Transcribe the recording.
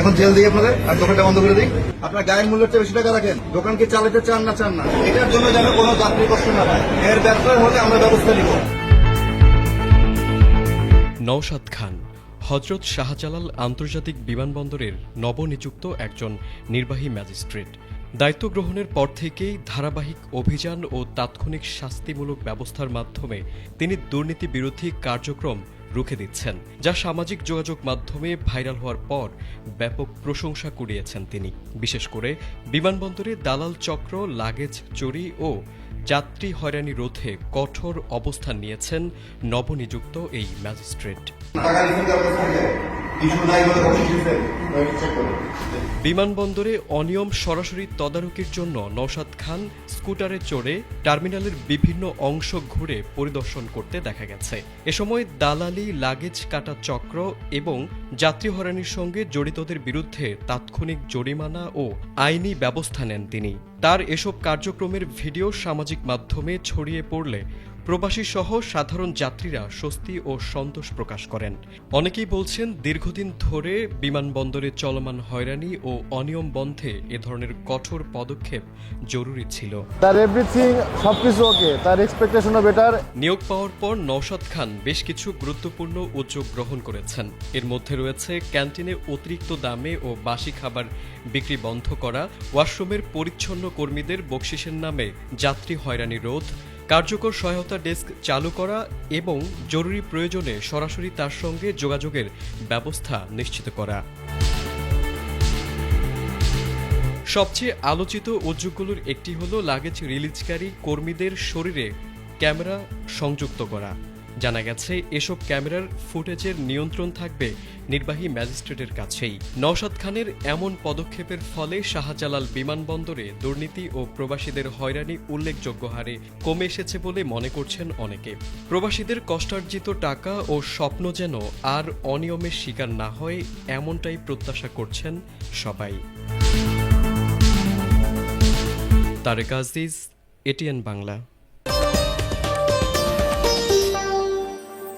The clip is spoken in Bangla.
এখন জেল দিই আপনাদের, আর দোকানটা বন্ধ করে দিই। আপনার গায়ের মূল্যের চেয়ে বেশি টাকা রাখেন, দোকান কি চালাতে চান না চান না। এটার জন্য যেন কোনো যাত্রী কষ্ট না পায় এর ব্যবসা হলে আমরা ব্যবস্থা নিব। নওশাদ খান, হজরত শাহজালাল আন্তর্জাতিক বিমানবন্দরের নবনিযুক্ত একজন নির্বাহী ম্যাজিস্ট্রেট। দায়িত্ব গ্রহণের পর থেকেই ধারাবাহিক অভিযান ও তাৎক্ষণিক শাস্তিমূলক ব্যবস্থার মাধ্যমে তিনি দুর্নীতি বিরোধী কার্যক্রম রুখে দিচ্ছেন, যা সামাজিক যোগাযোগ মাধ্যমে ভাইরাল হওয়ার পর ব্যাপক প্রশংসা কুড়িয়েছেন তিনি। বিশেষ করে বিমানবন্দরে দালাল চক্র, লাগেজ চুরি ও যাত্রী হয়রানি রোধে কঠোর অবস্থান নিয়েছেন নবনিযুক্ত এই ম্যাজিস্ট্রেট। বিমানবন্দরে অনিয়ম সরাসরি তদারকির জন্য নৌশাদ খান স্কুটারে চড়ে টার্মিনালের বিভিন্ন অংশ ঘুরে পরিদর্শন করতে দেখা গেছে। এ সময় দালালি, লাগেজ কাটা চক্র এবং যাত্রী হয়রানির সঙ্গে জড়িতদের বিরুদ্ধে তাৎক্ষণিক জরিমানা ও আইনি ব্যবস্থা নেন তিনি। তার এসব কার্যক্রমের ভিডিও সামাজিক মাধ্যমে ছড়িয়ে পড়লে প্রবাসী সহ সাধারণ যাত্রীরা স্বস্তি ও সন্তোষ প্রকাশ করেন। অনেকেই বলছেন দীর্ঘদিন ধরে বিমানবন্দরে চলমান হয়রানি ও অনিয়ম বন্ধে এ ধরনের কঠোর পদক্ষেপ জরুরি ছিল। তার এভরিথিং সব কিছু ওকে তার এক্সপেকটেশনও বেটার নিয়োগ পাওয়ার পর নওশাদ খান বেশ কিছু গুরুত্বপূর্ণ উদ্যোগ গ্রহণ করেছেন। এর মধ্যে রয়েছে ক্যান্টিনে অতিরিক্ত দামে ও বাসি খাবার বিক্রি বন্ধ করা ওয়াশরুমের পরিচ্ছন্ন কর্মীদের বকশিসের নামে যাত্রী হয়রানি রোধ কার্যকর সহায়তা ডেস্ক চালু করা এবং জরুরি প্রয়োজনে সরাসরি তার সঙ্গে যোগাযোগের ব্যবস্থা নিশ্চিত করা। সবচেয়ে আলোচিত উদ্যোগগুলোর একটি হল লাগেজ রিলিজকারী কর্মীদের শরীরে ক্যামেরা সংযুক্ত করা। জানা গেছে, এসব ক্যামেরার ফুটেজের নিয়ন্ত্রণ থাকবে নির্বাহী ম্যাজিস্ট্রেটের কাছেই। নওশাদ খানের এমন পদক্ষেপের ফলে শাহজালাল বিমানবন্দরে দুর্নীতি ও প্রবাসীদের হয়রানি উল্লেখযোগ্য হারে কমে এসেছে বলে মনে করছেন অনেকে। প্রবাসীদের কষ্টার্জিত টাকা ও স্বপ্ন যেন আর অনিয়মের শিকার না হয়, এমনটাই প্রত্যাশা করছেন সবাই। তারেক আজিজ এটিএন বাংলা।